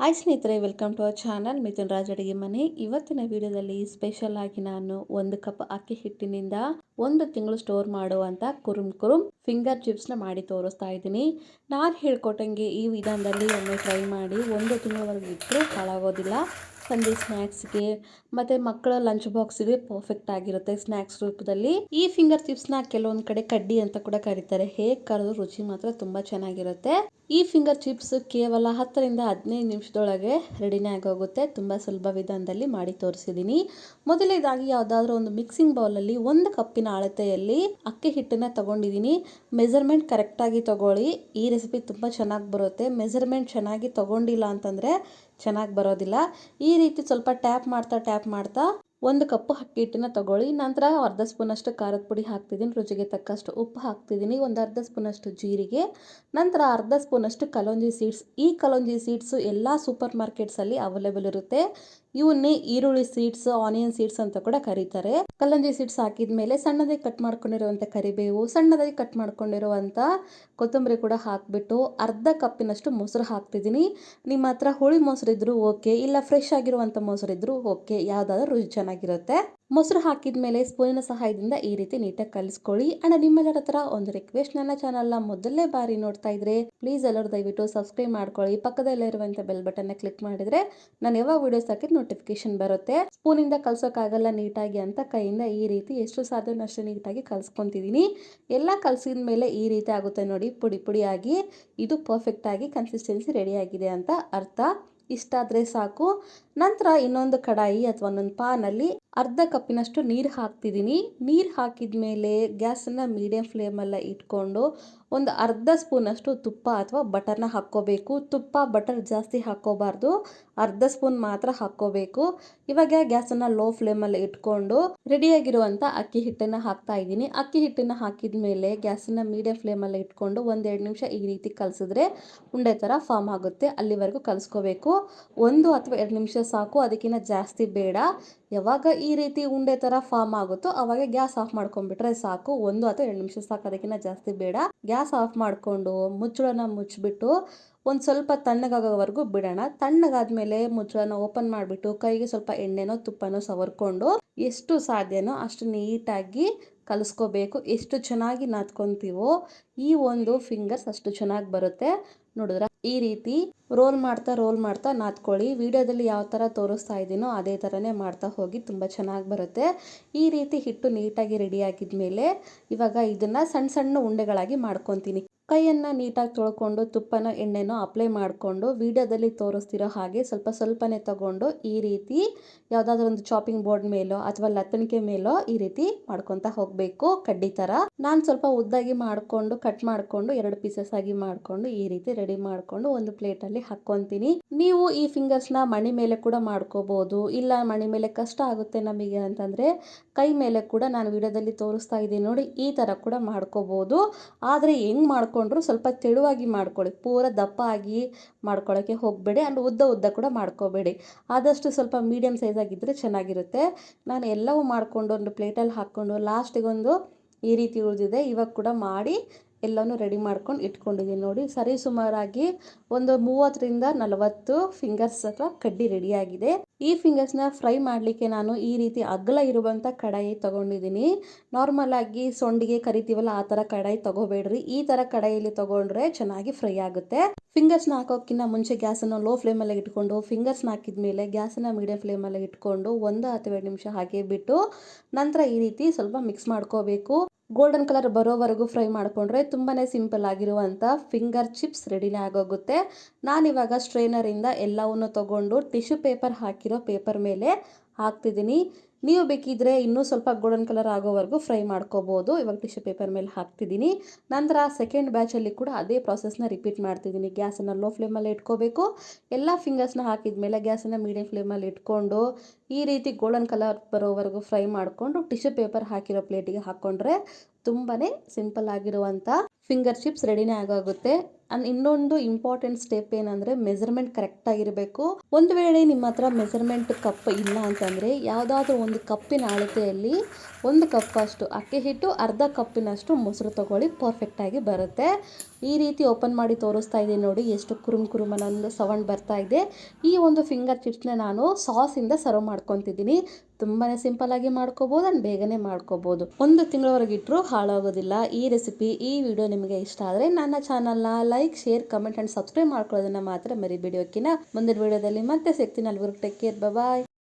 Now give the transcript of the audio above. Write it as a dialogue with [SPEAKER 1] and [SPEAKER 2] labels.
[SPEAKER 1] Hi ಸ್ನೇಹಿತರೆ, welcome to our channel Mithun Raj ಅಡುಗೆ ಮನೆ. ಇವತ್ತಿನ ವಿಡಿಯೋದಲ್ಲಿ ಸ್ಪೆಷಲ್ ಆಗಿ ನಾನು ಒಂದು ಕಪ್ ಅಕ್ಕಿ ಹಿಟ್ಟಿನಿಂದ ಒಂದು ತಿಂಗಳು ಸ್ಟೋರ್ ಮಾಡುವಂಥ ಕುರುಮ್ ಕುರುಮ್ ಫಿಂಗರ್ ಚಿಪ್ಸ್ನ ಮಾಡಿ ತೋರಿಸ್ತಾ ಇದ್ದೀನಿ. ನಾನು ಹೇಳ್ಕೊಟ್ಟಂಗೆ ಈ ವಿಧಾನದಲ್ಲಿ ಒಮ್ಮೆ ಟ್ರೈ ಮಾಡಿ ಒಂದು ತಿಂಗಳವರೆಗೂ ಇಟ್ಟರೂ ಹಾಳಾಗೋದಿಲ್ಲ. ಸಂಜೆ ಸ್ನ್ಯಾಕ್ಸ್ಗೆ ಮತ್ತೆ ಮಕ್ಕಳ ಲಂಚ್ ಬಾಕ್ಸ್ಗೆ ಪರ್ಫೆಕ್ಟ್ ಆಗಿರುತ್ತೆ ಸ್ನ್ಯಾಕ್ಸ್ ರೂಪದಲ್ಲಿ. ಈ ಫಿಂಗರ್ ಚಿಪ್ಸ್ನ ಕೆಲವೊಂದು ಕಡೆ ಕಡ್ಡಿ ಅಂತ ಕೂಡ ಕರೀತಾರೆ. ಹೇಗೆ ಕರೆದು ರುಚಿ ಮಾತ್ರ ತುಂಬಾ ಚೆನ್ನಾಗಿರುತ್ತೆ. ಈ ಫಿಂಗರ್ ಚಿಪ್ಸ್ ಕೇವಲ ಹತ್ತರಿಂದ ಹದಿನೈದು ನಿಮಿಷದೊಳಗೆ ರೆಡಿನೇ ಆಗೋಗುತ್ತೆ. ತುಂಬ ಸುಲಭ ವಿಧಾನದಲ್ಲಿ ಮಾಡಿ ತೋರಿಸಿದ್ದೀನಿ ಮೊದಲನೇದಾಗಿ ಯಾವುದಾದ್ರೂ ಒಂದು ಮಿಕ್ಸಿಂಗ್ ಬೌಲಲ್ಲಿ ಒಂದು ಕಪ್ಪಿನ ಅಳತೆಯಲ್ಲಿ ಅಕ್ಕಿ ಹಿಟ್ಟನ್ನ ತಗೊಂಡಿದ್ದೀನಿ ಮೆಜರ್ಮೆಂಟ್ ಕರೆಕ್ಟಾಗಿ ತಗೊಳ್ಳಿ. ಈ ರೆಸಿಪಿ ತುಂಬ ಚೆನ್ನಾಗಿ ಬರುತ್ತೆ. ಮೆಜರ್ಮೆಂಟ್ ಚೆನ್ನಾಗಿ ತಗೊಂಡಿಲ್ಲ ಅಂತಂದರೆ ಚೆನ್ನಾಗಿ ಬರೋದಿಲ್ಲ. ಈ ರೀತಿ ಸ್ವಲ್ಪ ಟ್ಯಾಪ್ ಮಾಡ್ತಾ ಟ್ಯಾಪ್ ಮಾಡ್ತಾ ಒಂದು ಕಪ್ ಅಕ್ಕಿ ಹಿಟ್ಟನ್ನ ತಗೊಳ್ಳಿ, ನಂತರ ಅರ್ಧ ಸ್ಪೂನಷ್ಟು ಖಾರದ ಪುಡಿ ಹಾಕ್ತಿದ್ದೀನಿ, ರುಚಿಗೆ ತಕ್ಕಷ್ಟು ಉಪ್ಪು ಹಾಕ್ತಿದ್ದೀನಿ, ಒಂದು ಅರ್ಧ ಸ್ಪೂನಷ್ಟು ಜೀರಿಗೆ, ನಂತರ ಅರ್ಧ ಸ್ಪೂನಷ್ಟು ಕಲೋಂಜಿ ಸೀಡ್ಸ್. ಈ ಕಲೋಂಜಿ ಸೀಡ್ಸು ಎಲ್ಲ ಸೂಪರ್ ಮಾರ್ಕೆಟ್ಸಲ್ಲಿ ಅವೈಲೇಬಲ್ ಇರುತ್ತೆ. ಇವನ್ನೇ ಈರುಳ್ಳಿ ಸೀಡ್ಸ್, ಆನಿಯನ್ ಸೀಡ್ಸ್ ಅಂತ ಕೂಡ ಕರೀತಾರೆ. ಕಲ್ಲಂಜಿ ಸೀಡ್ಸ್ ಹಾಕಿದ ಮೇಲೆ ಸಣ್ಣದಾಗಿ ಕಟ್ ಮಾಡ್ಕೊಂಡಿರುವಂಥ ಕರಿಬೇವು, ಸಣ್ಣದಾಗಿ ಕಟ್ ಮಾಡ್ಕೊಂಡಿರುವಂಥ ಕೊತ್ತಂಬರಿ ಕೂಡ ಹಾಕಿಬಿಟ್ಟು ಅರ್ಧ ಕಪ್ಪಿನಷ್ಟು ಮೊಸರು ಹಾಕ್ತಿದ್ದೀನಿ. ನಿಮ್ಮ ಹತ್ರ ಹುಳಿ ಮೊಸರು ಇದ್ದರೂ ಓಕೆ, ಇಲ್ಲ ಫ್ರೆಶ್ ಆಗಿರುವಂಥ ಮೊಸರು ಇದ್ದರೂ ಓಕೆ, ಯಾವುದಾದ್ರೂ ರುಚಿ ಚೆನ್ನಾಗಿರುತ್ತೆ. ಮೊಸರು ಹಾಕಿದ ಮೇಲೆ ಸ್ಪೂನಿನ ಸಹಾಯದಿಂದ ಈ ರೀತಿ ನೀಟಾಗಿ ಕಲಿಸ್ಕೊಳ್ಳಿ. ಅಂಡ್ ನಿಮ್ಮೆಲ್ಲರ ಹತ್ರ ಒಂದು ರಿಕ್ವೆಸ್ಟ್ ನನ್ನ ಚಾನಲ್ನ ಮೊದಲನೇ ಬಾರಿ ನೋಡ್ತಾ ಇದ್ರೆ ಪ್ಲೀಸ್ ಎಲ್ಲರೂ ದಯವಿಟ್ಟು ಸಬ್ಸ್ಕ್ರೈಬ್ ಮಾಡ್ಕೊಳ್ಳಿ. ಪಕ್ಕದಲ್ಲೇ ಇರುವಂಥ ಬೆಲ್ ಬಟನ್ನ ಕ್ಲಿಕ್ ಮಾಡಿದ್ರೆ ನಾನು ಯಾವಾಗ ವಿಡಿಯೋಸ್ ಹಾಕಿದ್ ನೋಟಿಫಿಕೇಶನ್ ಬರುತ್ತೆ. ಸ್ಪೂನಿಂದ ಕಲ್ಸೋಕ್ಕಾಗಲ್ಲ ನೀಟಾಗಿ ಅಂತ ಕೈಯಿಂದ ಈ ರೀತಿ ಎಷ್ಟು ಸಾಧ್ಯವೋ ಅಷ್ಟು ನೀಟಾಗಿ ಕಲ್ಸ್ಕೊತಿದ್ದೀನಿ ಎಲ್ಲ ಕಲಸಿದ ಮೇಲೆ ಈ ರೀತಿ ಆಗುತ್ತೆ ನೋಡಿ, ಪುಡಿ ಪುಡಿಯಾಗಿ. ಇದು ಪರ್ಫೆಕ್ಟ್ ಆಗಿ ಕನ್ಸಿಸ್ಟೆನ್ಸಿ ರೆಡಿ ಆಗಿದೆ ಅಂತ ಅರ್ಥ. ಇಷ್ಟಾದರೆ ಸಾಕು. ನಂತರ ಇನ್ನೊಂದು ಕಡಾಯಿ ಅಥವಾ ಒಂದೊಂದು ಪಾನಲ್ಲಿ ಅರ್ಧ ಕಪ್ಪಿನಷ್ಟು ನೀರು ಹಾಕ್ತಿದ್ದೀನಿ. ನೀರು ಹಾಕಿದ ಮೇಲೆ ಗ್ಯಾಸನ್ನು ಮೀಡಿಯಂ ಫ್ಲೇಮಲ್ಲ ಇಟ್ಕೊಂಡು ಒಂದು ಅರ್ಧ ಸ್ಪೂನಷ್ಟು ತುಪ್ಪ ಅಥವಾ ಬಟರ್ನ ಹಾಕ್ಕೋಬೇಕು. ತುಪ್ಪ ಬಟರ್ ಜಾಸ್ತಿ ಹಾಕ್ಕೋಬಾರ್ದು. ಅರ್ಧ ಸ್ಪೂನ್ ಮಾತ್ರ ಹಾಕ್ಕೋಬೇಕು. ಇವಾಗ ಗ್ಯಾಸನ್ನು ಲೋ ಫ್ಲೇಮಲ್ಲಿ ಇಟ್ಕೊಂಡು ರೆಡಿಯಾಗಿರುವಂಥ ಅಕ್ಕಿ ಹಿಟ್ಟನ್ನು ಹಾಕ್ತಾ ಇದ್ದೀನಿ. ಅಕ್ಕಿ ಹಿಟ್ಟನ್ನು ಹಾಕಿದ ಮೇಲೆ ಗ್ಯಾಸನ್ನು ಮೀಡಿಯಂ ಫ್ಲೇಮಲ್ಲಿ ಇಟ್ಕೊಂಡು ಒಂದೆರಡು ನಿಮಿಷ ಈ ರೀತಿ ಕಲಸಿದ್ರೆ ಉಂಡೆ ಥರ ಫಾರ್ಮ್ ಆಗುತ್ತೆ. ಅಲ್ಲಿವರೆಗೂ ಕಲಿಸ್ಕೋಬೇಕು. ಒಂದು ಅಥವಾ ಎರಡು ನಿಮಿಷ ಸಾಕು ಅದಕ್ಕಿಂತ ಜಾಸ್ತಿ ಬೇಡ. ಯಾವಾಗ ಈ ರೀತಿ ಉಂಡೆ ಥರ ಫಾರ್ಮ್ ಆಗುತ್ತೋ ಅವಾಗ ಗ್ಯಾಸ್ ಆಫ್ ಮಾಡ್ಕೊಂಡ್ಬಿಟ್ರೆ ಸಾಕು. ಒಂದು ಅಥವಾ ಎರಡು ನಿಮಿಷ ಸಾಕು ಅದಕ್ಕಿಂತ ಜಾಸ್ತಿ ಬೇಡ. ಗ್ಯಾಸ್ ಆಫ್ ಮಾಡಿಕೊಂಡು ಮುಚ್ಚಳನ ಮುಚ್ಚಿಬಿಟ್ಟು ಒಂದು ಸ್ವಲ್ಪ ತಣ್ಣಗಾಗೋವರೆಗೂ ಬಿಡೋಣ. ತಣ್ಣಗಾದ್ಮೇಲೆ ಮುಚ್ಚಳನ ಓಪನ್ ಮಾಡಿಬಿಟ್ಟು ಕೈಗೆ ಸ್ವಲ್ಪ ಎಣ್ಣೆನೋ ತುಪ್ಪನೋ ಸವರ್ಕೊಂಡು ಎಷ್ಟು ಸಾಧ್ಯನೋ ಅಷ್ಟು ನೀಟಾಗಿ ಕಲಿಸ್ಕೋಬೇಕು. ಎಷ್ಟು ಚೆನ್ನಾಗಿ ನಾದ್ಕೊತೀವೋ ಈ ಒಂದು ಫಿಂಗರ್ಸ್ ಅಷ್ಟು ಚೆನ್ನಾಗಿ ಬರುತ್ತೆ. ನೋಡಿದ್ರ? ಈ ರೀತಿ ರೋಲ್ ಮಾಡ್ತಾ ರೋಲ್ ಮಾಡ್ತಾ ನಾದ್ಕೊಳ್ಳಿ. ವಿಡಿಯೋದಲ್ಲಿ ಯಾವ ಥರ ತೋರಿಸ್ತಾ ಇದ್ದೀನೋ ಅದೇ ಥರನೇ ಮಾಡ್ತಾ ಹೋಗಿ ತುಂಬ ಚೆನ್ನಾಗಿ ಬರುತ್ತೆ. ಈ ರೀತಿ ಹಿಟ್ಟು ನೀಟಾಗಿ ರೆಡಿ ಆಗಿದ್ಮೇಲೆ ಇವಾಗ ಇದನ್ನು ಸಣ್ಣ ಸಣ್ಣ ಉಂಡೆಗಳಾಗಿ ಮಾಡ್ಕೊತೀನಿ. ಕೈಯನ್ನು ನೀಟಾಗಿ ತೊಳ್ಕೊಂಡು ತುಪ್ಪನ ಎಣ್ಣೆನೋ ಅಪ್ಲೈ ಮಾಡಿಕೊಂಡು ವಿಡಿಯೋದಲ್ಲಿ ತೋರಿಸ್ತಿರೋ ಹಾಗೆ ಸ್ವಲ್ಪ ಸ್ವಲ್ಪನೇ ತಗೊಂಡು ಈ ರೀತಿ ಯಾವುದಾದ್ರೂ ಒಂದು ಚಾಪಿಂಗ್ ಬೋರ್ಡ್ ಮೇಲೋ ಅಥವಾ ಲತ್ತಣಿಕೆ ಮೇಲೋ ಈ ರೀತಿ ಮಾಡ್ಕೊತಾ ಹೋಗಬೇಕು, ಕಡ್ಡಿ ಥರ ನಾನು ಸ್ವಲ್ಪ ಉದ್ದಾಗಿ ಮಾಡಿಕೊಂಡು ಕಟ್ ಮಾಡಿಕೊಂಡು, ಎರಡು ಪೀಸಸ್ ಆಗಿ ಮಾಡಿಕೊಂಡು ಈ ರೀತಿ ರೆಡಿ ಮಾಡಿಕೊಂಡು ಒಂದು ಪ್ಲೇಟಲ್ಲಿ ಹಾಕ್ಕೊತೀನಿ ನೀವು ಈ ಫಿಂಗರ್ಸ್ನ ಮಣಿ ಮೇಲೆ ಕೂಡ ಮಾಡ್ಕೋಬಹುದು ಇಲ್ಲ ಮಣಿ ಮೇಲೆ ಕಷ್ಟ ಆಗುತ್ತೆ ನಮಗೆ ಅಂತಂದರೆ ಕೈ ಮೇಲೆ ಕೂಡ ನಾನು ವಿಡಿಯೋದಲ್ಲಿ ತೋರಿಸ್ತಾ ಇದ್ದೀನಿ ನೋಡಿ, ಈ ಥರ ಕೂಡ ಮಾಡ್ಕೋಬಹುದು ಆದರೆ ಹೆಂಗ್ ಮಾಡ್ಕೊಂಡ್ರು ಸ್ವಲ್ಪ ತೆಳುವಾಗಿ ಮಾಡ್ಕೊಳ್ಳಿ ಪೂರ ದಪ್ಪ ಆಗಿ ಮಾಡ್ಕೊಳ್ಳೋಕ್ಕೆ ಹೋಗಬೇಡಿ ಆ್ಯಂಡ್ ಉದ್ದ ಉದ್ದ ಕೂಡ ಮಾಡ್ಕೋಬೇಡಿ. ಆದಷ್ಟು ಸ್ವಲ್ಪ ಮೀಡಿಯಮ್ ಸೈಜಾಗಿದ್ದರೆ ಚೆನ್ನಾಗಿರುತ್ತೆ. ನಾನು ಎಲ್ಲವೂ ಮಾಡಿಕೊಂಡು ಒಂದು ಪ್ಲೇಟಲ್ಲಿ ಹಾಕ್ಕೊಂಡು ಲಾಸ್ಟಿಗೊಂದು ಈ ರೀತಿ ಉಳಿದಿದೆ, ಇವಾಗ ಕೂಡ ಮಾಡಿ ಎಲ್ಲನೂ ರೆಡಿ ಮಾಡ್ಕೊಂಡು ಇಟ್ಕೊಂಡಿದ್ದೀನಿ ನೋಡಿ. ಸರಿ ಸುಮಾರಾಗಿ ಒಂದು ಮೂವತ್ತರಿಂದ ನಲವತ್ತು ಫಿಂಗರ್ಸ್ ಅಥವಾ ಕಡ್ಡಿ ರೆಡಿಯಾಗಿದೆ ಈ ಫಿಂಗರ್ಸ್ನ ಫ್ರೈ ಮಾಡಲಿಕ್ಕೆ ನಾನು ಈ ರೀತಿ ಅಗಲ ಇರುವಂಥ ಕಡಾಯಿ ತೊಗೊಂಡಿದ್ದೀನಿ ನಾರ್ಮಲ್ ಆಗಿ ಸೊಂಡಿಗೆ ಕರಿತೀವಲ್ಲ ಆ ಥರ ಕಡಾಯಿ ತೊಗೋಬೇಡ್ರಿ. ಈ ಥರ ಕಡಾಯಿಯಲ್ಲಿ ತೊಗೊಂಡ್ರೆ ಚೆನ್ನಾಗಿ ಫ್ರೈ ಆಗುತ್ತೆ. ಫಿಂಗರ್ಸ್ನ ಹಾಕೋಕ್ಕಿಂತ ಮುಂಚೆ ಗ್ಯಾಸನ್ನು ಲೋ ಫ್ಲೇಮಲ್ಲಿ ಇಟ್ಕೊಂಡು ಫಿಂಗರ್ಸ್ನ ಹಾಕಿದ ಮೇಲೆ ಗ್ಯಾಸನ್ನು ಮೀಡಿಯಂ ಫ್ಲೇಮಲ್ಲಿ ಇಟ್ಕೊಂಡು ಒಂದು ಹತ್ತು ಎರಡು ನಿಮಿಷ ಹಾಗೆ ಬಿಟ್ಟು ನಂತರ ಈ ರೀತಿ ಸ್ವಲ್ಪ ಮಿಕ್ಸ್ ಮಾಡ್ಕೋಬೇಕು. ಗೋಲ್ಡನ್ ಕಲರ್ ಬರೋವರೆಗೂ ಫ್ರೈ ಮಾಡಿಕೊಂಡ್ರೆ ತುಂಬಾ ಸಿಂಪಲ್ ಆಗಿರುವಂಥ ಫಿಂಗರ್ ಚಿಪ್ಸ್ ರೆಡಿನೇ ಆಗೋಗುತ್ತೆ. ನಾನಿವಾಗ ಸ್ಟ್ರೈನರಿಂದ ಎಲ್ಲವನ್ನು ತಗೊಂಡು ಟಿಶ್ಯೂ ಪೇಪರ್ ಹಾಕಿರೋ ಪೇಪರ್ ಮೇಲೆ ಹಾಕ್ತಿದ್ದೀನಿ. ನೀವು ಬೇಕಿದ್ರೆ ಇನ್ನೂ ಸ್ವಲ್ಪ ಗೋಲ್ಡನ್ ಕಲರ್ ಆಗೋವರೆಗೂ ಫ್ರೈ ಮಾಡ್ಕೋಬೋದು. ಇವಾಗ ಟಿಶ್ಯೂ ಪೇಪರ್ ಮೇಲೆ ಹಾಕ್ತಿದ್ದೀನಿ. ನಂತರ ಸೆಕೆಂಡ್ ಬ್ಯಾಚಲ್ಲಿ ಕೂಡ ಅದೇ ಪ್ರಾಸೆಸ್ನ ರಿಪೀಟ್ ಮಾಡ್ತಿದ್ದೀನಿ. ಗ್ಯಾಸನ್ನು ಲೋ ಫ್ಲೇಮಲ್ಲಿ ಇಟ್ಕೋಬೇಕು. ಎಲ್ಲ ಫಿಂಗರ್ಸ್ನ ಹಾಕಿದ ಮೇಲೆ ಗ್ಯಾಸನ್ನು ಮೀಡಿಯಂ ಫ್ಲೇಮಲ್ಲಿ ಇಟ್ಕೊಂಡು ಈ ರೀತಿ ಗೋಲ್ಡನ್ ಕಲರ್ ಬರೋವರೆಗೂ ಫ್ರೈ ಮಾಡಿಕೊಂಡು ಟಿಶ್ಯೂ ಪೇಪರ್ ಹಾಕಿರೋ ಪ್ಲೇಟಿಗೆ ಹಾಕ್ಕೊಂಡ್ರೆ ತುಂಬಾ ಸಿಂಪಲ್ ಆಗಿರುವಂಥ ಫಿಂಗರ್ ಚಿಪ್ಸ್ ರೆಡಿನೇ ಆಗೋಗುತ್ತೆ. ಅಂಡ್ ಇನ್ನೊಂದು ಇಂಪಾರ್ಟೆಂಟ್ ಸ್ಟೆಪ್ ಏನಂದ್ರೆ ಮೆಜರ್ಮೆಂಟ್ ಕರೆಕ್ಟ್ ಆಗಿರಬೇಕು. ಒಂದು ವೇಳೆ ನಿಮ್ಮ ಹತ್ರ ಮೆಜರ್ಮೆಂಟ್ ಕಪ್ ಇಲ್ಲ ಅಂತಂದ್ರೆ ಯಾವುದಾದ್ರೂ ಒಂದು ಕಪ್ಪಿನ ಅಳತೆಯಲ್ಲಿ ಒಂದು ಕಪ್ ಅಷ್ಟು ಅಕ್ಕಿ ಹಿಟ್ಟು, ಅರ್ಧ ಕಪ್ಪಿನಷ್ಟು ಮೊಸರು ತಗೊಳ್ಳಿ ಪರ್ಫೆಕ್ಟ್ ಆಗಿ ಬರುತ್ತೆ. ಈ ರೀತಿ ಓಪನ್ ಮಾಡಿ ತೋರಿಸ್ತಾ ಇದ್ದೀನಿ ನೋಡಿ, ಎಷ್ಟು ಕುರುಮ್ ಕುರುಮ್ ಅನ್ನೋ ಸೌಂಡ್ ಬರ್ತಾ ಇದೆ. ಈ ಒಂದು ಫಿಂಗರ್ ಚಿಪ್ಸ್ನ ನಾನು ಸಾಸಿಂದ ಸರ್ವ್ ಮಾಡ್ಕೊತಿದ್ದೀನಿ. ತುಂಬಾ ಸಿಂಪಲ್ ಆಗಿ ಮಾಡ್ಕೋಬೋದು ಆ್ಯಂಡ್ ಬೇಗನೆ ಮಾಡ್ಕೋಬೋದು. ಒಂದು ತಿಂಗಳವರೆಗೆ ಇಟ್ಟರು ಹಾಳಾಗೋದಿಲ್ಲ. ಈ ರೆಸಿಪಿ ಈ ವಿಡಿಯೋ ನಿಮಗೆ ಇಷ್ಟ ಆದರೆ ನನ್ನ ಚಾನಲ್ನ like share comment and subscribe ಮಾಡ್ಕೊಳ್ಳೋದನ್ನ ಮಾತ್ರ ಮರಿಬೇಡಿ ಓಕೆನಾ ಮುಂದಿನ ವಿಡಿಯೋದಲ್ಲಿ ಮತ್ತೆ ಸಿಗ್ತೀನಿ. ಅಲ್ಲಿವರೆಗೆ ಟೇಕ್ ಕೇರ್ ಬಾಯ್